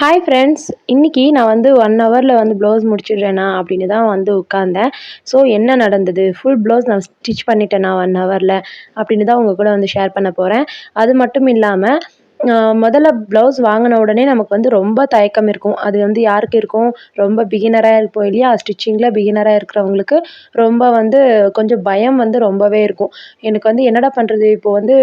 Hi friends இன்றைக்கி நான் வந்து ஒன் ஹவரில் வந்து ப்ளவுஸ் முடிச்சிடுறேனா அப்படின்னு தான் வந்து உட்காந்தேன் ஸோ என்ன நடந்தது? ஃபுல் ப்ளவுஸ் நான் ஸ்டிச் பண்ணிட்டேனா ஒன் ஹவரில் அப்படின்னு தான் உங்கள் கூட வந்து ஷேர் பண்ண போகிறேன் அது மட்டும் இல்லாமல் முதல்ல ப்ளவுஸ் வாங்கின உடனே நமக்கு வந்து ரொம்ப தயக்கம் இருக்கும். அது வந்து யாருக்கு இருக்கும்? ரொம்ப பிகினராக இருப்போம் இல்லையா? ஸ்டிச்சிங்கில் பிகினராக இருக்கிறவங்களுக்கு ரொம்ப வந்து கொஞ்சம் பயம் வந்து ரொம்பவே இருக்கும். எனக்கு வந்து என்னடா பண்ணுறது இப்போ வந்து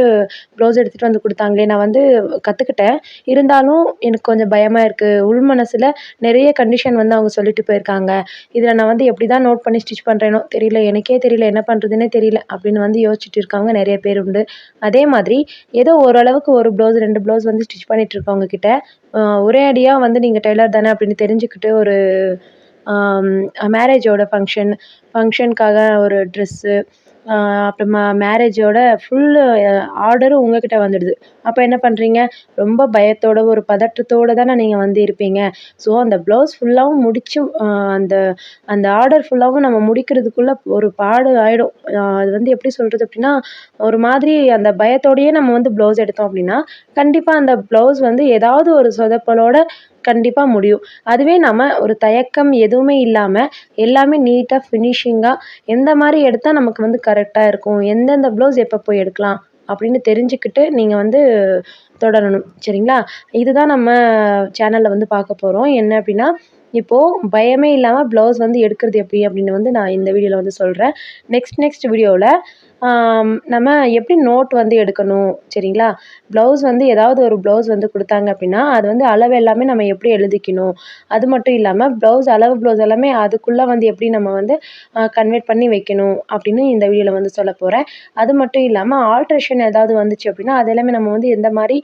ப்ளவுஸ் எடுத்துகிட்டு வந்து கொடுத்தாங்களே நான் வந்து கற்றுக்கிட்டேன் இருந்தாலும் எனக்கு கொஞ்சம் பயமாக இருக்குது உள் மனசில் நிறைய கண்டிஷன் வந்து அவங்க சொல்லிட்டு போயிருக்காங்க. இதில் நான் வந்து எப்படி தான் நோட் பண்ணி ஸ்டிச் பண்ணுறேனோ தெரியல. எனக்கே தெரியல என்ன பண்ணுறதுனே தெரியல அப்படின்னு வந்து யோசிச்சுட்டு இருக்கவங்க நிறைய பேர் உண்டு. அதே மாதிரி ஏதோ ஓரளவுக்கு ஒரு ப்ளவுஸ் ரெண்டு ப்ளவுஸ் வந்து ஸ்டிச் பண்ணிகிட்ருக்கவங்க கிட்ட ஒரே அடியாக வந்து நீங்கள் டெய்லர் தானே அப்படின்னு தெரிஞ்சுக்கிட்டு ஒரு மேரேஜோட ஃபங்க்ஷன் ஃபங்க்ஷனுக்காக ஒரு ட்ரெஸ்ஸு அப்புறமா மேரேஜோட ஃபுல்லு ஆர்டரும் உங்கக்கிட்ட வந்துடுது. அப்போ என்ன பண்ணுறீங்க ரொம்ப பயத்தோட ஒரு பதற்றத்தோடு தானே நீங்கள் வந்து இருப்பீங்க. ஸோ அந்த ப்ளவுஸ் ஃபுல்லாகவும் முடித்து அந்த அந்த ஆர்டர் ஃபுல்லாகவும் நம்ம முடிக்கிறதுக்குள்ளே ஒரு பாடு ஆகிடும் அது வந்து எப்படி சொல்கிறது அப்படின்னா ஒரு மாதிரி அந்த பயத்தோடையே நம்ம வந்து ப்ளவுஸ் எடுத்தோம் அப்படின்னா கண்டிப்பாக அந்த ப்ளவுஸ் வந்து ஏதாவது ஒரு சொதப்பலோட கண்டிப்பாக முடியும். அதுவே நம்ம ஒரு தயக்கம் எதுவுமே இல்லாமல் எல்லாமே நீட்டாக ஃபினிஷிங்காக எந்த மாதிரி எடுத்தால் நமக்கு வந்து கரெக்டாக இருக்கும் எந்தெந்த ப்ளவுஸ் எப்போ போய் எடுக்கலாம் அப்படின்னு தெரிஞ்சுக்கிட்டு நீங்கள் வந்து தொடரணும். சரிங்களா? இதுதான் நம்ம சேனலில் வந்து பார்க்க போகிறோம் என்ன அப்படின்னா இப்போது பயமே இல்லாமல் ப்ளவுஸ் வந்து எடுக்கிறது எப்படி அப்படின்னு வந்து நான் இந்த வீடியோவில் வந்து சொல்கிறேன் நெக்ஸ்ட் நெக்ஸ்ட் வீடியோவில் நம்ம எப்படி நோட் வந்து எடுக்கணும் சரிங்களா? ப்ளவுஸ் வந்து ஏதாவது ஒரு ப்ளவுஸ் வந்து கொடுத்தாங்க அப்படின்னா அது வந்து அளவு எல்லாமே நம்ம எப்படி எழுதிக்கணும்? அது மட்டும் இல்லாமல் ப்ளவுஸ் அளவு ப்ளவுஸ் எல்லாமே அதுக்குள்ளே வந்து எப்படி நம்ம வந்து கன்வெர்ட் பண்ணி வைக்கணும் அப்படின்னு இந்த வீடியோவில் வந்து சொல்ல போகிறேன் அது மட்டும் இல்லாமல் ஆல்ட்ரேஷன் ஏதாவது வந்துச்சு அப்படின்னா அது எல்லாமே நம்ம வந்து எந்த மாதிரி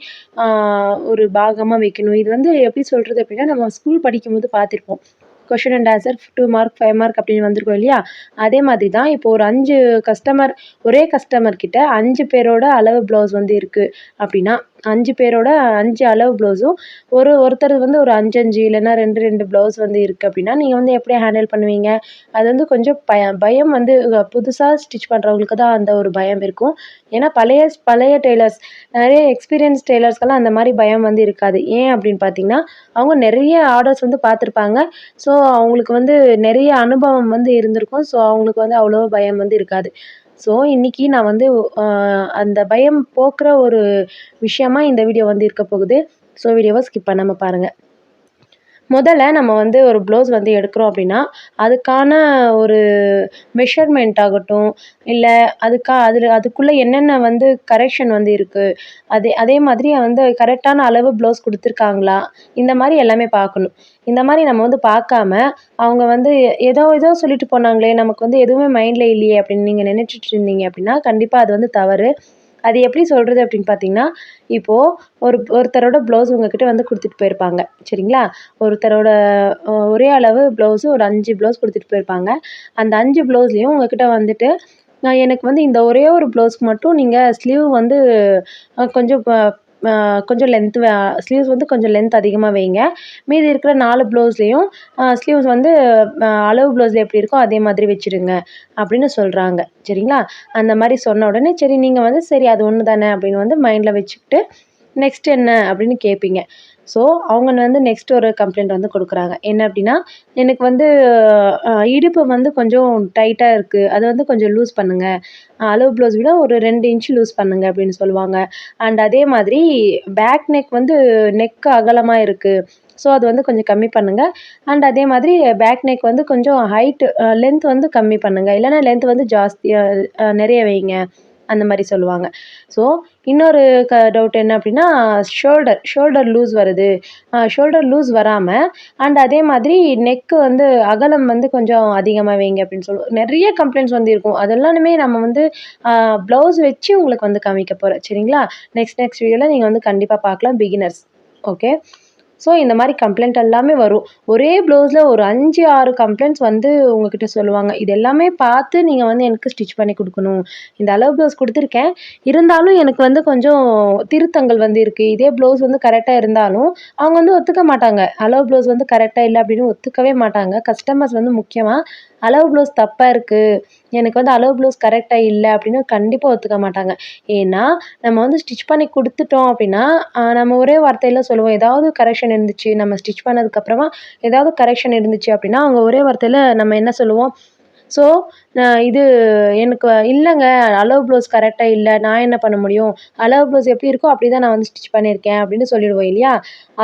ஒரு பாகமாக வைக்கணும்? இது வந்து எப்படி சொல்கிறது அப்படின்னா நம்ம ஸ்கூல் படிக்கும்போது பார்த்துருப்போம். Question and answer two mark five mark அப்படின்னு வந்திருக்கோம் இல்லையா? அதே மாதிரி தான் இப்போ ஒரு அஞ்சு கஸ்டமர் ஒரே கஸ்டமர் கிட்ட அஞ்சு பேரோட அளவு ப்ளவுஸ் வந்து இருக்குது அப்படின்னா அஞ்சு பேரோட அஞ்சு அளவு ப்ளவுஸும் ஒரு ஒருத்தர் வந்து ஒரு அஞ்சு அஞ்சு இல்லைன்னா ரெண்டு ரெண்டு ப்ளவுஸ் வந்து இருக்குது அப்படின்னா நீங்கள் வந்து எப்படி ஹேண்டில் பண்ணுவீங்க? அது வந்து கொஞ்சம் பய பயம் வந்து புதுசாக ஸ்டிச் பண்ணுறவங்களுக்கு தான் அந்த ஒரு பயம் இருக்கும். ஏன்னா பழைய பழைய டெய்லர்ஸ் நிறைய எக்ஸ்பீரியன்ஸ் டெய்லர்ஸ்க்கெல்லாம் அந்த மாதிரி பயம் வந்து இருக்காது. ஏன் அப்படின்னு பார்த்தீங்கன்னா அவங்க நிறைய ஆர்டர்ஸ் வந்து பார்த்துருப்பாங்க ஸோ அவங்களுக்கு வந்து நிறைய அனுபவம் வந்து இருந்திருக்கும். ஸோ அவங்களுக்கு வந்து அவ்வளோ பயம் வந்து இருக்காது. ஸோ இன்றைக்கி நான் வந்து அந்த பயம் போக்குற ஒரு விஷயமா இந்த வீடியோ வந்து இருக்க போகுது. ஸோ வீடியோவை ஸ்கிப் பண்ணாமல் பாருங்கள் முதல்ல நம்ம வந்து ஒரு ப்ளவுஸ் வந்து எடுக்கிறோம் அப்படின்னா அதுக்கான ஒரு மெஷர்மெண்ட் ஆகட்டும் இல்லை அதுக்கா அதில் அதுக்குள்ளே என்னென்ன வந்து கரெக்ஷன் வந்து இருக்குது அதே அதே மாதிரி வந்து கரெக்டான அளவு ப்ளவுஸ் கொடுத்துருக்காங்களா இந்த மாதிரி எல்லாமே பார்க்கணும். இந்த மாதிரி நம்ம வந்து பார்க்காம அவங்க வந்து ஏதோ ஏதோ சொல்லிட்டு போனாங்களே நமக்கு வந்து எதுவுமே மைண்டில் இல்லையே அப்படின்னு நீங்கள் நினச்சிட்டு இருந்தீங்க அப்படின்னா கண்டிப்பாக அது வந்து தவறு. அது எப்படி சொல்கிறது அப்படின்னு பார்த்தீங்கன்னா இப்போது ஒரு ஒருத்தரோட ப்ளவுஸ் உங்ககிட்ட வந்து கொடுத்துட்டு போயிருப்பாங்க. சரிங்களா? ஒருத்தரோட ஒரே அளவு ப்ளவுஸு ஒரு அஞ்சு ப்ளவுஸ் கொடுத்துட்டு போயிருப்பாங்க. அந்த அஞ்சு ப்ளவுஸ்லேயும் உங்ககிட்ட வந்துட்டு எனக்கு வந்து இந்த ஒரே ஒரு ப்ளவுஸ்க்கு மட்டும் நீங்கள் ஸ்லீவ் வந்து கொஞ்சம் கொஞ்சம் லென்த்து ஸ்லீவ்ஸ் வந்து கொஞ்சம் லென்த் அதிகமாக வைங்க. மீதி இருக்கிற நாலு ப்ளவுஸ்லேயும் ஸ்லீவ்ஸ் வந்து அளவு ப்ளவுஸில் எப்படி இருக்கோ அதே மாதிரி வச்சுருங்க அப்படின்னு சொல்கிறாங்க சரிங்களா? அந்த மாதிரி சொன்ன உடனே சரி நீங்கள் வந்து சரி அது ஒன்று தானே அப்படின்னு வந்து மைண்டில் வச்சுக்கிட்டு நெக்ஸ்ட் என்ன அப்படின்னு கேட்பீங்க ஸோ அவங்க வந்து நெக்ஸ்ட் ஒரு கம்ப்ளைண்ட் வந்து கொடுக்குறாங்க. என்ன அப்படின்னா எனக்கு வந்து இடுப்பு வந்து கொஞ்சம் டைட்டாக இருக்குது அது வந்து கொஞ்சம் லூஸ் பண்ணுங்கள் அளவு ப்ளவுஸ் விட ஒரு ரெண்டு இன்ச்சு லூஸ் பண்ணுங்கள் அப்படின்னு சொல்லுவாங்க. அண்ட் அதே மாதிரி பேக் நெக் வந்து நெக் அகலமாக இருக்குது ஸோ அது வந்து கொஞ்சம் கம்மி பண்ணுங்கள் அண்ட் அதே மாதிரி பேக் நெக் வந்து கொஞ்சம் ஹைட்டு லென்த் வந்து கம்மி பண்ணுங்கள் இல்லைனா லென்த் வந்து ஜாஸ்தியாக நிறைய வைங்க. அந்த மாதிரி சொல்லுவாங்க. ஸோ இன்னொரு க டவுட் என்ன அப்படின்னா ஷோல்டர் ஷோல்டர் லூஸ் வருது. ஷோல்டர் லூஸ் வராமல் அண்ட் அதே மாதிரி நெக்கு வந்து அகலம் வந்து கொஞ்சம் அதிகமாக வைங்க அப்படின்னு சொல்லுவோம் நிறைய கம்ப்ளைண்ட்ஸ் வந்து இருக்கும். அதெல்லாமே நம்ம வந்து ப்ளவுஸ் வச்சு உங்களுக்கு வந்து காமிக்க போகிறேன் சரிங்களா? நெக்ஸ்ட் நெக்ஸ்ட் வீடியோவில் நீங்கள் வந்து கண்டிப்பாக பார்க்கலாம் பிகினர்ஸ் ஓகே ஸோ இந்த மாதிரி கம்ப்ளைண்ட் எல்லாமே வரும். ஒரே ப்ளவுஸில் ஒரு அஞ்சு ஆறு கம்ப்ளைண்ட்ஸ் வந்து உங்ககிட்ட சொல்லுவாங்க. இது எல்லாமே பார்த்து நீங்கள் வந்து எனக்கு ஸ்டிச் பண்ணி கொடுக்கணும். இந்த அளவு ப்ளவுஸ் கொடுத்துருக்கேன். இருந்தாலும் எனக்கு வந்து கொஞ்சம் திருத்தங்கள் வந்து இருக்குது இதே ப்ளவுஸ் வந்து கரெக்டாக இருந்தாலும் அவங்க வந்து ஒத்துக்க மாட்டாங்க. அளவு ப்ளவுஸ் வந்து கரெக்டாக இல்லை அப்படின்னு ஒத்துக்கவே மாட்டாங்க. கஸ்டமர்ஸ் வந்து முக்கியமாக அளவு ப்ளவுஸ் தப்பாக இருக்குது எனக்கு வந்து அளவு ப்ளவுஸ் கரெக்டாக இல்லை அப்படின்னு கண்டிப்பாக ஒத்துக்க மாட்டாங்க. ஏன்னா நம்ம வந்து ஸ்டிச் பண்ணி கொடுத்துட்டோம் அப்படின்னா நம்ம ஒரே வார்த்தையில் சொல்லுவோம் ஏதாவது கரெக்ஷன் இருந்துச்சு நம்ம ஸ்டிச் பண்ணதுக்கப்புறமா ஏதாவது கரெக்ஷன் இருந்துச்சு அப்படின்னா அவங்க ஒரே வார்த்தையில் நம்ம என்ன சொல்லுவோம்? ஸோ இது எனக்கு இல்லைங்க. அளவு ப்ளவுஸ் கரெக்டாக இல்லை. நான் என்ன பண்ண முடியும்? அளவு ப்ளவுஸ் எப்படி இருக்கோ அப்படி தான் நான் வந்து ஸ்டிச் பண்ணியிருக்கேன் அப்படின்னு சொல்லிடுவோம் இல்லையா?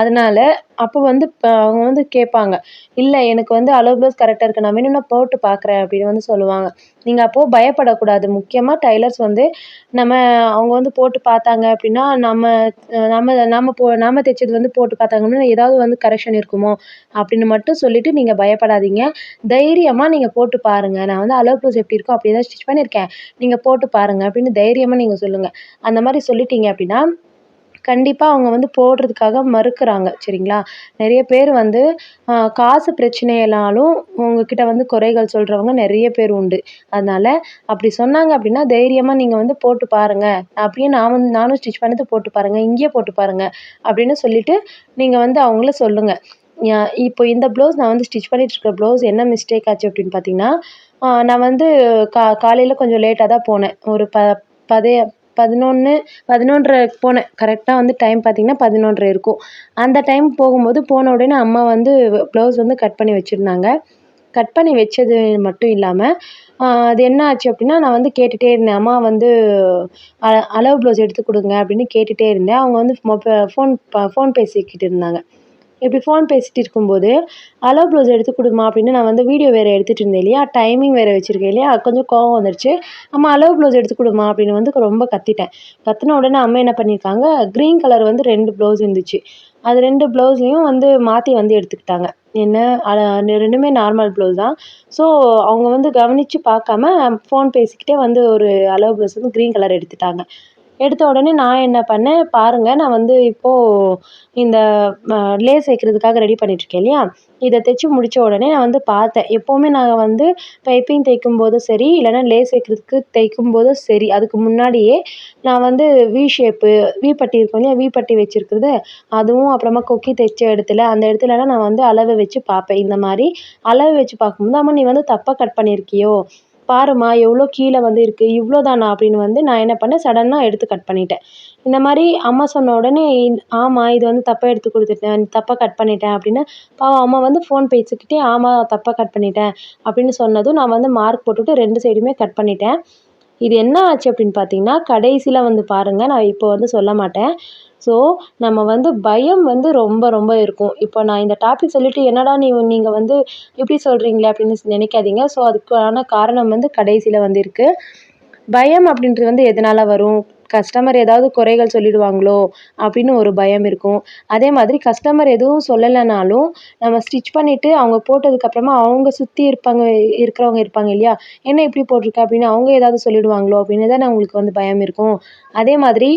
அதனால் அப்போ வந்து இப்போ அவங்க வந்து கேட்பாங்க. இல்லை எனக்கு வந்து அளவு ப்ளவுஸ் கரெக்டாக இருக்குது நான் வேணும்னா போட்டு பார்க்குறேன் அப்படின்னு வந்து சொல்லுவாங்க. நீங்கள் அப்போது பயப்படக்கூடாது. முக்கியமாக டைலர்ஸ் வந்து நம்ம அவங்க வந்து போட்டு பார்த்தாங்க அப்படின்னா நம்ம நம்ம நம்ம போ நம்ம தைச்சது வந்து போட்டு பார்த்தாங்கன்னா ஏதாவது வந்து கரெக்ஷன் இருக்குமோ அப்படின்னு மட்டும் சொல்லிவிட்டு நீங்கள் பயப்படாதீங்க. தைரியமாக நீங்கள் போட்டு பாருங்கள் நான் வந்து அளவு ப்ளவுஸ் எப்படி இருக்கோ அப்படி தான் ஸ்டிச் பண்ணியிருக்கேன். நீங்கள் போட்டு பாருங்கள் அப்படின்னு தைரியமாக நீங்கள் சொல்லுங்கள் அந்த மாதிரி சொல்லிட்டீங்க அப்படின்னா கண்டிப்பாக அவங்க வந்து போடுறதுக்காக மறுக்கிறாங்க சரிங்களா? நிறைய பேர் வந்து காசு பிரச்சனையினாலும் உங்ககிட்ட வந்து குறைகள் சொல்கிறவங்க நிறைய பேர் உண்டு. அதனால் அப்படி சொன்னாங்க அப்படின்னா தைரியமாக நீங்கள் வந்து போட்டு பாருங்கள் அப்படியே நான் வந்து நானும் ஸ்டிச் பண்ணது போட்டு பாருங்கள் இங்கேயே போட்டு பாருங்கள் அப்படின்னு சொல்லிவிட்டு நீங்கள் வந்து அவங்கள சொல்லுங்கள் இப்போ இந்த ப்ளவுஸ் நான் வந்து ஸ்டிச் பண்ணிகிட்டு இருக்கிற ப்ளவுஸ் என்ன மிஸ்டேக் ஆச்சு அப்படின்னு பார்த்தீங்கன்னா நான் வந்து கா காலையில் கொஞ்சம் லேட்டாக தான் போனேன். ஒரு ப பதே பதினொன்று பதினொன்றரை போனேன். கரெக்டாக வந்து டைம் பார்த்திங்கன்னா பதினொன்றரை இருக்கும். அந்த டைம் போகும்போது போன உடனே அம்மா வந்து ப்ளவுஸ் வந்து கட் பண்ணி வச்சுருந்தாங்க. கட் பண்ணி வச்சது மட்டும் இல்லாமல் அது என்ன ஆச்சு அப்படின்னா நான் வந்து கேட்டுகிட்டே இருந்தேன். அம்மா வந்து அ அளவு ப்ளவுஸ் எடுத்து கொடுங்க அப்படின்னு கேட்டுகிட்டே இருந்தேன். அவங்க வந்து மொப ஃபோன் ப ஃபோன் பேசிக்கிட்டு இருந்தாங்க. இப்படி ஃபோன் பேசிகிட்டு இருக்கும்போது அலோ ப்ளவுஸ் எடுத்து கொடுமா அப்படின்னு நான் வந்து வீடியோ வேறு எடுத்துகிட்டு இருந்தேன் இல்லையா? டைமிங் வேறு வச்சுருக்கேன் இல்லையா? கொஞ்சம் கோவம் வந்துருச்சு. அம்மா அலோ ப்ளவுஸ் எடுத்து கொடுமா அப்படின்னு வந்து ரொம்ப கத்திட்டேன். கத்தின உடனே அம்மா என்ன பண்ணியிருக்காங்க க்ரீன் கலர் வந்து ரெண்டு ப்ளவுஸ் இருந்துச்சு. அது ரெண்டு ப்ளவுஸையும் வந்து மாற்றி வந்து எடுத்துக்கிட்டாங்க. என்ன? ரெண்டுமே நார்மல் ப்ளவுஸ் தான். ஸோ அவங்க வந்து கவனித்து பார்க்காம ஃபோன் பேசிக்கிட்டே வந்து ஒரு அளவு ப்ளவுஸ் வந்து க்ரீன் கலர் எடுத்துட்டாங்க. எடுத்த உடனே நான் என்ன பண்ணேன் பாருங்கள் நான் வந்து இப்போது இந்த லேஸ் வைக்கிறதுக்காக ரெடி பண்ணிகிட்ருக்கேன் இல்லையா? இதை தைச்சி முடித்த உடனே நான் வந்து பார்த்தேன். எப்போவுமே நான் வந்து பைப்பிங் தைக்கும் போதும் சரி இல்லைனா லேஸ் வைக்கிறதுக்கு தைக்கும் போதும் சரி. அதுக்கு முன்னாடியே நான் வந்து வி ஷேப்பு வி பட்டி இருக்கும் இல்லையா? வி பட்டி வச்சுருக்குறது. அதுவும் அப்புறமா கொக்கி தைச்ச இடத்துல அந்த இடத்துலலாம் நான் வந்து அளவு வச்சு பார்ப்பேன். இந்த மாதிரி அளவு வச்சு பார்க்கும்போது அம்மா நீ வந்து தப்பாக கட் பண்ணியிருக்கியோ? பாரும்மா எவ்வளோ கீழே வந்து இருக்குது இவ்வளோ தானா அப்படின்னு வந்து நான் என்ன பண்ணேன் சடனாக எடுத்து கட் பண்ணிட்டேன். இந்த மாதிரி அம்மா சொன்ன உடனே ஆமாம் இது வந்து தப்பாக எடுத்து கொடுத்துட்டேன் தப்பாக கட் பண்ணிட்டேன் அப்படின்னு பாவம் அம்மா வந்து ஃபோன் பேசிக்கிட்டே ஆமாம் தப்பாக கட் பண்ணிட்டேன் அப்படின்னு சொன்னதும் நான் வந்து மார்க் போட்டுவிட்டு ரெண்டு சைடுமே கட் பண்ணிட்டேன். இது என்ன ஆச்சு அப்படின்னு பார்த்தீங்கன்னா கடைசியில் வந்து பாருங்கள் நான் இப்போ வந்து சொல்ல மாட்டேன். ஸோ நம்ம வந்து பயம் வந்து ரொம்ப ரொம்ப இருக்கும். இப்போ நான் இந்த டாபிக் சொல்லிவிட்டு என்னடா நீ நீங்கள் வந்து இப்படி சொல்கிறீங்களே அப்படின்னு நினைக்காதீங்க. ஸோ அதுக்கான காரணம் வந்து கடைசியில் வந்து இருக்குது பயம் அப்படின்றது வந்து எதனால் வரும்? கஸ்டமர் ஏதாவது குறைகள் சொல்லிடுவாங்களோ அப்படின்னு ஒரு பயம் இருக்கும். அதே மாதிரி கஸ்டமர் எதுவும் சொல்லலைனாலும் நம்ம ஸ்டிச் பண்ணிவிட்டு அவங்க போட்டதுக்கப்புறமா அவங்க சுற்றி இருப்பாங்க இருக்கிறவங்க இருப்பாங்க இல்லையா? என்ன இப்படி போட்டிருக்க? அப்படின்னு அவங்க ஏதாவது சொல்லிடுவாங்களோ அப்படின்னு தானே அவங்களுக்கு வந்து பயம் இருக்கும். அதே மாதிரி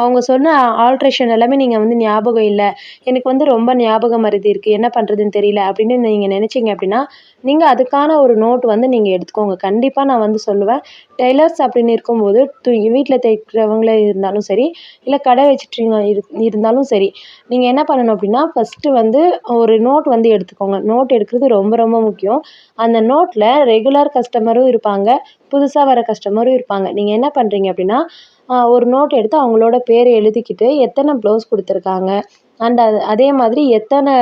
அவங்க சொன்ன ஆல்ட்ரேஷன் எல்லாமே நீங்கள் வந்து ஞாபகம் இல்லை. எனக்கு வந்து ரொம்ப ஞாபகம் மறதி இருக்குது என்ன பண்ணுறதுன்னு தெரியல அப்படின்னு நீங்கள் நினச்சிங்க அப்படின்னா நீங்கள் அதுக்கான ஒரு நோட் வந்து நீங்கள் எடுத்துக்கோங்க. கண்டிப்பாக நான் வந்து சொல்லுவேன். டெய்லர்ஸ் அப்படின்னு இருக்கும்போது து வீட்டில் தைக்கிறவங்களே இருந்தாலும் சரி இல்லை கடை வச்சுட்ருங்க இரு இருந்தாலும் சரி நீங்கள் என்ன பண்ணணும் அப்படின்னா ஃபஸ்ட்டு வந்து ஒரு நோட் வந்து எடுத்துக்கோங்க. நோட் எடுக்கிறது ரொம்ப ரொம்ப முக்கியம். அந்த நோட்டில் ரெகுலர் கஸ்டமரும் இருப்பாங்க புதுசாக வர கஸ்டமரும் இருப்பாங்க. நீங்கள் என்ன பண்ணுறீங்க அப்படின்னா ஒரு நோட் எடுத்து அவங்களோட பேரை எழுதிக்கிட்டு எத்தனை ப்ளவுஸ் கொடுத்துருக்காங்க அண்ட் அது அதே மாதிரி எத்தனை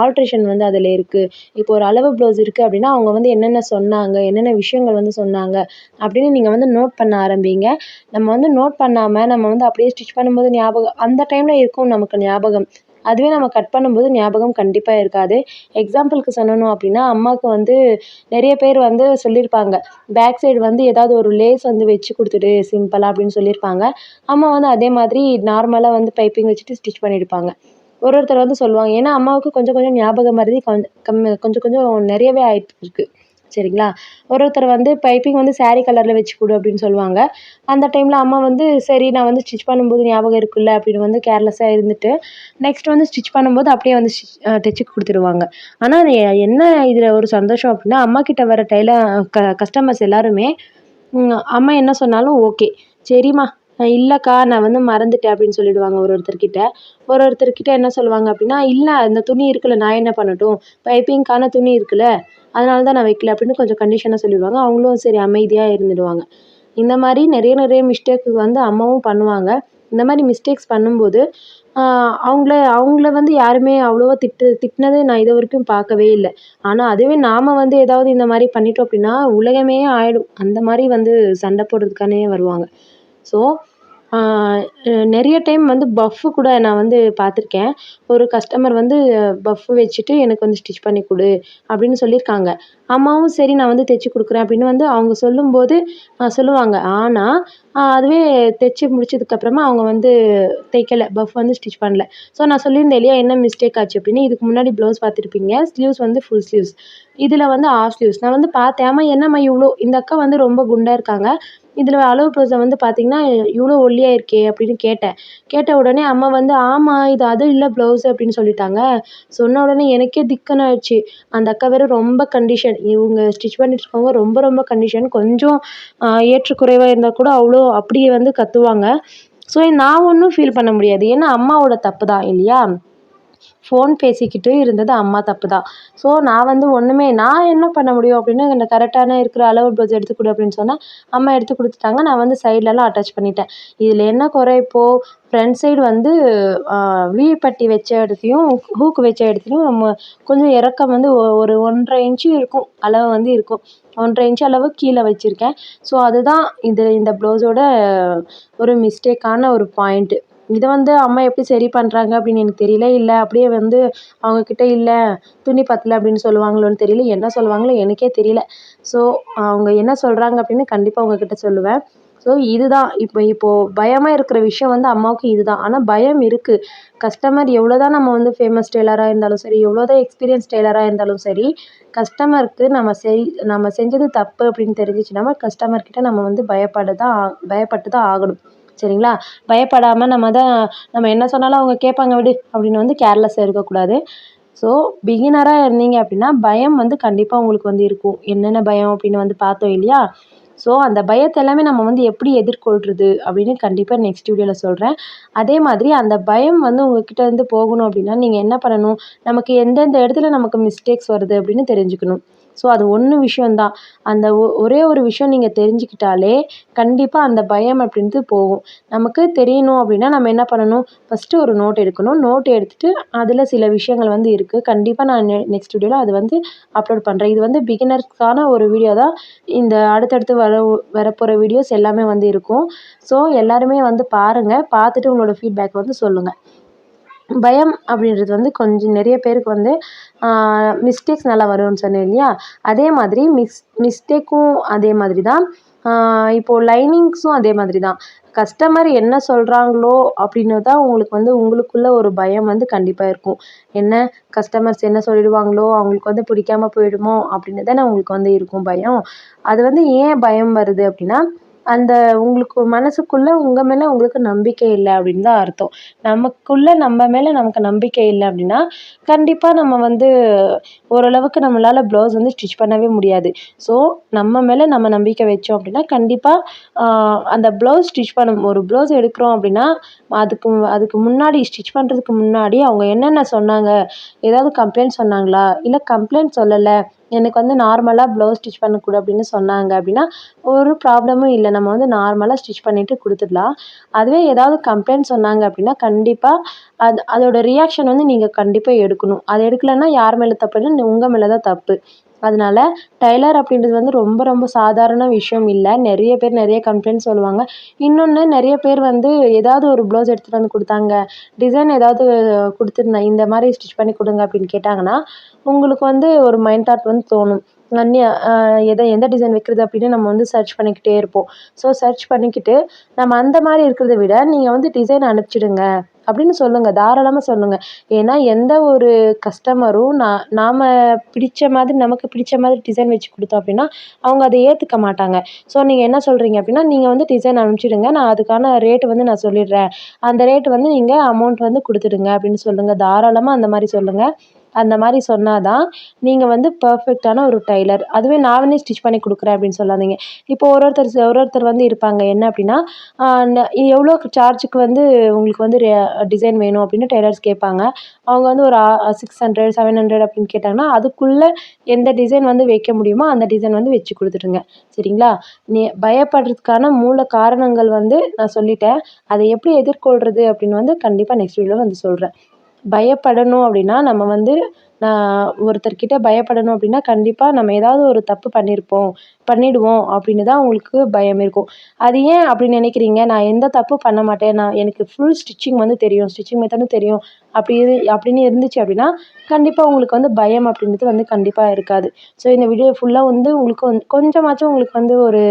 ஆல்ட்ரேஷன் வந்து அதில் இருக்குது இப்போ ஒரு அளவு ப்ளவுஸ் இருக்குது அப்படின்னா அவங்க வந்து என்னென்ன சொன்னாங்க என்னென்ன விஷயங்கள் வந்து சொன்னாங்க அப்படின்னு நீங்கள் வந்து நோட் பண்ண ஆரம்பிங்க. நம்ம வந்து நோட் பண்ணாமல் நம்ம வந்து அப்படியே ஸ்டிச் பண்ணும்போது ஞாபகம் அந்த டைமில் இருக்கும் நமக்கு ஞாபகம். அதுவே நம்ம கட் பண்ணும்போது ஞாபகம் கண்டிப்பாக இருக்காது. எக்ஸாம்பிளுக்கு சொல்லணும் அப்படின்னா அம்மாவுக்கு வந்து நிறைய பேர் வந்து சொல்லியிருப்பாங்க. பேக் சைடு வந்து ஏதாவது ஒரு லேஸ் வந்து வச்சு கொடுத்துட்டு சிம்பிளாக அப்படின்னு சொல்லியிருப்பாங்க. அம்மா வந்து அதே மாதிரி நார்மலாக வந்து பைப்பிங் வச்சுட்டு ஸ்டிச் பண்ணியிருப்பாங்க. ஒரு ஒருத்தர் வந்து சொல்லுவாங்க. ஏன்னா அம்மாவுக்கு கொஞ்சம் கொஞ்சம் ஞாபகம் மறதி கொஞ்சம் கம்மி கொஞ்சம் கொஞ்சம் நிறையவே ஆகிட்டு இருக்குது சரிங்களா? ஒரு ஒருத்தர் வந்து பைப்பிங் வந்து ஸாரீ கலரில் வச்சு கொடு அப்படின்னு சொல்லுவாங்க. அந்த டைமில் அம்மா வந்து சரி நான் வந்து ஸ்டிச் பண்ணும்போது ஞாபகம் இருக்குல்ல? அப்படின்னு வந்து கேர்லெஸ்ஸாக இருந்துட்டு நெக்ஸ்ட் வந்து ஸ்டிச் பண்ணும்போது அப்படியே வந்து ஸ்டிச் தைச்சி கொடுத்துருவாங்க. ஆனால் என்ன இதில் ஒரு சந்தோஷம் அப்படின்னா அம்மா கிட்ட வர டைலர் க கஸ்டமர்ஸ் எல்லாருமே அம்மா என்ன சொன்னாலும் ஓகே சரிம்மா இல்லைக்கா நான் வந்து மறந்துட்டேன் அப்படின்னு சொல்லிடுவாங்க ஒரு ஒருத்தர்கிட்ட. ஒரு ஒருத்தர்கிட்ட என்ன சொல்லுவாங்க அப்படின்னா இல்லை அந்த துணி இருக்குல்ல நான் என்ன பண்ணட்டும்? பைப்பிங்க்கான துணி இருக்குல்ல அதனால தான் நான் வைக்கல அப்படின்னு கொஞ்சம் கண்டிஷனாக சொல்லிடுவாங்க. அவங்களும் சரி அமைதியாக இருந்துடுவாங்க. இந்த மாதிரி நிறைய நிறைய மிஸ்டேக்கு வந்து அம்மாவும் பண்ணுவாங்க. இந்த மாதிரி மிஸ்டேக்ஸ் பண்ணும்போது அவங்கள அவங்கள வந்து யாருமே அவ்வளோவா திட்டு திட்டினது நான் இது வரைக்கும் பார்க்கவே இல்லை. ஆனால் அதுவே நாம் வந்து ஏதாவது இந்த மாதிரி பண்ணிட்டோம் அப்படின்னா உலகமே ஆயிடும். அந்த மாதிரி வந்து சண்டை போடுறதுக்கானே வருவாங்க. ஸோ நிறைய டைம் வந்து பஃப்பு கூட நான் வந்து பார்த்துருக்கேன். ஒரு கஸ்டமர் வந்து பஃப்பு வச்சுட்டு எனக்கு வந்து ஸ்டிச் பண்ணி கொடு அப்படின்னு சொல்லியிருக்காங்க. அம்மாவும் சரி நான் வந்து தைச்சி கொடுக்குறேன் அப்படின்னு வந்து அவங்க சொல்லும்போது சொல்லுவாங்க. ஆனால் அதுவே தைச்சி முடிச்சதுக்கப்புறமா அவங்க வந்து தைக்கலை. பஃப் வந்து ஸ்டிச் பண்ணல. ஸோ நான் சொல்லியிருந்தேன் இல்லையா என்ன மிஸ்டேக் ஆச்சு? அப்படின்னு. இதுக்கு முன்னாடி ப்ளவுஸ் பார்த்துருப்பீங்க. ஸ்லீவ்ஸ் வந்து ஃபுல் ஸ்லீவ்ஸ் இதில் வந்து ஆஃப் ஸ்லீவ்ஸ் நான் வந்து பார்த்தேன். ஆமாம் என்னம்மா இவ்வளோ இந்த அக்கா வந்து ரொம்ப குண்டாக இருக்காங்க. இதில் அளவு ப்ளவுஸை வந்து பார்த்தீங்கன்னா இவ்வளோ ஒல்லியாக இருக்கே அப்படின்னு கேட்டேன். கேட்ட உடனே அம்மா வந்து ஆமாம் இது அது இல்லை ப்ளவுஸு அப்படின்னு சொல்லிட்டாங்க. சொன்ன உடனே எனக்கே திக்குன்னு ஆயிடுச்சு அந்த அக்கா வேறு ரொம்ப கண்டிஷன் இவங்க ஸ்டிச் பண்ணிட்டு இருக்கவங்க ரொம்ப ரொம்ப கண்டிஷன் கொஞ்சம் ஏற்றுக்குறைவாக இருந்தால் கூட அவ்வளோ அப்படியே வந்து கத்துவாங்க. ஸோ நான் ஒன்றும் ஃபீல் பண்ண முடியாது. ஏன்னா அம்மாவோட தப்பு தான் இல்லையா? ஃபோன் பேசிக்கிட்டு இருந்தது அம்மா தப்பு தான் ஸோ நான் வந்து ஒன்றுமே நான் என்ன பண்ண முடியும் அப்படின்னு இந்த கரெக்டான இருக்கிற அளவு ப்ளவுஸ் எடுத்து கொடு அப்படின்னு சொன்னால் அம்மா எடுத்து கொடுத்துட்டாங்க. நான் வந்து சைட்லலாம் அட்டாச் பண்ணிட்டேன். இதில் என்ன குறை இப்போது ஃப்ரண்ட் சைடு வந்து வி பட்டி வச்ச இடத்தையும் ஹூக் வச்ச இடத்துலையும் நம்ம கொஞ்சம் இறக்கம் வந்து ஒரு ஒன்றரை இன்ச்சு இருக்கும். அளவு வந்து இருக்கும். ஒன்றரை இன்ச்சு அளவு கீழே வச்சுருக்கேன். ஸோ அதுதான் இது இந்த ப்ளவுஸோட ஒரு மிஸ்டேக்கான ஒரு பாயிண்ட்டு இதை வந்து அம்மா எப்படி சரி பண்ணுறாங்க அப்படின்னு எனக்கு தெரியல. இல்லை அப்படியே வந்து அவங்கக்கிட்ட இல்லை துணி பத்தலை அப்படின்னு சொல்லுவாங்களோன்னு தெரியல. என்ன சொல்லுவாங்களோ எனக்கே தெரியல. ஸோ அவங்க என்ன சொல்கிறாங்க அப்படின்னு கண்டிப்பாக அவங்கக்கிட்ட சொல்லுவேன். ஸோ இதுதான். இப்போ இப்போது பயமாக இருக்கிற விஷயம் வந்து அம்மாவுக்கு இதுதான். ஆனால் பயம் இருக்குது கஸ்டமர் எவ்வளோ தான் நம்ம வந்து ஃபேமஸ் டெய்லராக இருந்தாலும் சரி எவ்வளோ தான் எக்ஸ்பீரியன்ஸ் டெய்லராக இருந்தாலும் சரி கஸ்டமருக்கு நம்ம செய் நம்ம செஞ்சது தப்பு அப்படின்னு தெரிஞ்சிச்சுன்னா கஸ்டமர்கிட்ட நம்ம வந்து பயப்பட தான் பயப்பட்டு தான் ஆகணும். சரிங்களா? பயப்படாமல் நம்ம தான் நம்ம என்ன சொன்னாலும் அவங்க கேட்பாங்க விடு அப்படின்னு வந்து கேர்லெஸ்ஸாக இருக்கக்கூடாது. ஸோ பிகினராக இருந்தீங்க அப்படின்னா பயம் வந்து கண்டிப்பாக உங்களுக்கு வந்து இருக்கும். என்னென்ன பயம் அப்படின்னு வந்து பார்த்தோம் இல்லையா? ஸோ அந்த பயத்தை எல்லாமே நம்ம வந்து எப்படி எதிர்கொள்கிறது அப்படின்னு கண்டிப்பாக நெக்ஸ்ட் வீடியோவில் சொல்கிறேன் அதே மாதிரி அந்த பயம் வந்து உங்கள்கிட்ட இருந்து போகணும் அப்படின்னா நீங்கள் என்ன பண்ணணும்? நமக்கு எந்தெந்த இடத்துல நமக்கு மிஸ்டேக்ஸ் வருது அப்படின்னு தெரிஞ்சுக்கணும். ஸோ அது ஒன்று விஷயந்தான் அந்த ஒ ஒரே ஒரு விஷயம் நீங்கள் தெரிஞ்சுக்கிட்டாலே கண்டிப்பாக அந்த பயம் அப்படின்றது போகும். நமக்கு தெரியணும் அப்படின்னா நம்ம என்ன பண்ணணும்? ஃபஸ்ட்டு ஒரு நோட் எடுக்கணும். நோட் எடுத்துகிட்டு அதில் சில விஷயங்கள் வந்து இருக்குது கண்டிப்பாக நான் நெ நெக்ஸ்ட் வீடியோவில் அது வந்து அப்லோட் பண்ணுறேன் இது வந்து பிகினர்ஸ்க்கான ஒரு வீடியோ தான். இந்த அடுத்தடுத்து வர வரப்போகிற வீடியோஸ் எல்லாமே வந்து இருக்கும். ஸோ எல்லாருமே வந்து பாருங்கள் பார்த்துட்டு உங்களோட ஃபீட்பேக் வந்து சொல்லுங்கள் பயம் அப்படின்றது வந்து கொஞ்சம் நிறைய பேருக்கு வந்து மிஸ்டேக்ஸ் நல்லா வரும்னு சொன்னேன் இல்லையா? அதே மாதிரி மிஸ் மிஸ்டேக்கும் அதே மாதிரி தான் இப்போது லைனிங்ஸும் அதே மாதிரி தான் கஸ்டமர் என்ன சொல்கிறாங்களோ அப்படின்னு தான் உங்களுக்கு வந்து உங்களுக்குள்ள ஒரு பயம் வந்து கண்டிப்பாக இருக்கும். என்ன? கஸ்டமர்ஸ் என்ன சொல்லிடுவாங்களோ அவங்களுக்கு வந்து பிடிக்காம போயிடுமோ அப்படின்னு தானே உங்களுக்கு வந்து இருக்கும் பயம். அது வந்து ஏன் பயம் வருது அப்படின்னா அந்த உங்களுக்கு மனசுக்குள்ளே உங்கள் மேலே உங்களுக்கு நம்பிக்கை இல்லை அப்படின்னு தான் அர்த்தம். நமக்குள்ளே நம்ம மேலே நமக்கு நம்பிக்கை இல்லை அப்படின்னா கண்டிப்பாக நம்ம வந்து ஓரளவுக்கு நம்மளால் ப்ளவுஸ் வந்து ஸ்டிச் பண்ணவே முடியாது. ஸோ நம்ம மேலே நம்ம நம்பிக்கை வச்சோம் அப்படின்னா கண்டிப்பாக அந்த ப்ளவுஸ் ஸ்டிச் பண்ண ஒரு ப்ளவுஸ் எடுக்கிறோம் அப்படின்னா அதுக்கு அதுக்கு முன்னாடி ஸ்டிச் பண்ணுறதுக்கு முன்னாடி அவங்க என்னென்ன சொன்னாங்க? ஏதாவது கம்ப்ளைண்ட் சொன்னாங்களா? இல்லை கம்ப்ளைண்ட் சொல்லலை. எனக்கு வந்து நார்மலாக ப்ளவுஸ் ஸ்டிச் பண்ண கொடு அப்படின்னு சொன்னாங்க அப்படின்னா ஒரு ப்ராப்ளமும் இல்லை. நம்ம வந்து நார்மலாக ஸ்டிச் பண்ணிவிட்டு கொடுத்துடலாம். அதுவே ஏதாவது கம்ப்ளைண்ட் சொன்னாங்க அப்படின்னா கண்டிப்பாக அது அதோடய ரியாக்ஷன் வந்து நீங்கள் கண்டிப்பாக எடுக்கணும். அது எடுக்கலைன்னா யார் மேலே தப்புன்னு உங்கள் மேலே தான் தப்பு. அதனால டைலர் அப்படின்றது வந்து ரொம்ப ரொம்ப சாதாரண விஷயம் இல்லை. நிறைய பேர் நிறைய கம்ப்ளைண்ட் சொல்லுவாங்க. இன்னொன்று நிறைய பேர் வந்து ஏதாவது ஒரு ப்ளவுஸ் எடுத்துகிட்டு வந்து கொடுத்தாங்க. டிசைன் ஏதாவது கொடுத்துருந்தேன் இந்த மாதிரி ஸ்டிச் பண்ணி கொடுங்க அப்படின்னு கேட்டாங்கன்னா உங்களுக்கு வந்து ஒரு மைண்ட் தாட் வந்து தோணும். எதை எந்த டிசைன் வைக்கிறது அப்படின்னு நம்ம வந்து சர்ச் பண்ணிக்கிட்டே இருப்போம். ஸோ சர்ச் பண்ணிக்கிட்டு நம்ம அந்த மாதிரி இருக்கிறத விட நீங்கள் வந்து டிசைன் அனுப்பிச்சிடுங்க அப்படின்னு சொல்லுங்கள் தாராளமாக சொல்லுங்கள் ஏன்னா எந்த ஒரு கஸ்டமரும் நான் நாம் பிடிச்ச மாதிரி நமக்கு பிடிச்ச மாதிரி டிசைன் வச்சு கொடுத்தோம் அப்படின்னா அவங்க அதை ஏற்றுக்க மாட்டாங்க. ஸோ நீங்கள் என்ன சொல்கிறீங்க அப்படின்னா நீங்கள் வந்து டிசைன் அனுப்பிச்சிடுங்க. நான் அதுக்கான ரேட்டு வந்து நான் சொல்லிடுறேன். அந்த ரேட்டு வந்து நீங்கள் அமௌண்ட் வந்து கொடுத்துடுங்க அப்படின்னு சொல்லுங்கள் தாராளமாக அந்த மாதிரி சொல்லுங்கள் அந்த மாதிரி சொன்னால் தான் நீங்கள் வந்து பர்ஃபெக்டான ஒரு டைலர் அதுவே நானே ஸ்டிச் பண்ணி கொடுக்குறேன் அப்படின்னு சொல்லாதீங்க. இப்போ ஒரு ஒருத்தர் ஒரு ஒருத்தர் வந்து இருப்பாங்க. என்ன அப்படின்னா எவ்வளோ சார்ஜுக்கு வந்து உங்களுக்கு வந்து டிசைன் வேணும் அப்படின்னு டெய்லர்ஸ் கேட்பாங்க. அவங்க வந்து ஒரு சிக்ஸ் ஹண்ட்ரட் செவன் ஹண்ட்ரட் அப்படின்னு கேட்டாங்கன்னா அதுக்குள்ளே எந்த டிசைன் வந்து வைக்க முடியுமோ அந்த டிசைன் வந்து வச்சு கொடுத்துடுங்க. சரிங்களா? நீ பயப்படுறதுக்கான மூல காரணங்கள் வந்து நான் சொல்லிட்டேன். அதை எப்படி எதிர்கொள்கிறது அப்படின்னு வந்து கண்டிப்பாக நெக்ஸ்ட் வீடியோவில் வந்து சொல்கிறேன் பயப்படணும் அப்படின்னா நம்ம வந்து நான் ஒருத்தர்கிட்ட பயப்படணும் அப்படின்னா கண்டிப்பாக நம்ம ஏதாவது ஒரு தப்பு பண்ணியிருப்போம் பண்ணிடுவோம் அப்படின்னு தான் உங்களுக்கு பயம் இருக்கும். அது ஏன் அப்படி நினைக்கிறீங்க? நான் எந்த தப்பு பண்ண மாட்டேன்? நான் எனக்கு ஃபுல் ஸ்டிச்சிங் வந்து தெரியும். ஸ்டிச்சிங் மெத்தடும் தெரியும். அப்படி இரு அப்படின்னு இருந்துச்சு அப்படின்னா கண்டிப்பாக உங்களுக்கு வந்து பயம் அப்படின்றது வந்து கண்டிப்பாக இருக்காது. ஸோ இந்த வீடியோ ஃபுல்லாக வந்து உங்களுக்கு வந்து கொஞ்சமாச்சும் உங்களுக்கு வந்து ஒரு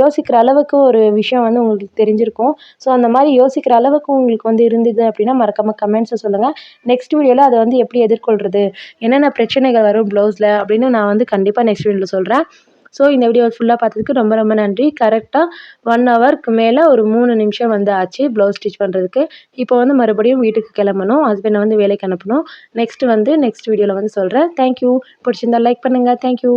யோசிக்கிற அளவுக்கு ஒரு விஷயம் வந்து உங்களுக்கு தெரிஞ்சிருக்கும். ஸோ அந்த மாதிரி யோசிக்கிற அளவுக்கு உங்களுக்கு வந்து இருந்தது அப்படின்னா மறக்காமல் கமெண்ட்ஸை சொல்லுங்கள் நெக்ஸ்ட் வீடியோவில் அதை வந்து எப்படி எதிர்கொள்கிறது என்னென்ன பிரச்சனைகள் வரும் ப்ளவுஸில் அப்படின்னு நான் வந்து கண்டிப்பாக நெக்ஸ்ட் வீடியோவில் சொல்கிறேன் ஸோ இந்த வீடியோ ஃபுல்லாக பார்த்ததுக்கு ரொம்ப ரொம்ப நன்றி. கரெக்டாக ஒன் ஹவருக்கு மேலே ஒரு மூணு நிமிஷம் வந்து ஆச்சு ப்ளவுஸ் ஸ்டிச் பண்ணுறதுக்கு இப்போ வந்து மறுபடியும் வீட்டுக்கு கிளம்பணும். ஹஸ்பண்டை வந்து வேலைக்கு அனுப்பணும். நெக்ஸ்ட் வந்து நெக்ஸ்ட் வீடியோவில் வந்து சொல்கிறேன் தேங்க்யூ பிடிச்சிருந்தா லைக் பண்ணுங்கள் தேங்க்யூ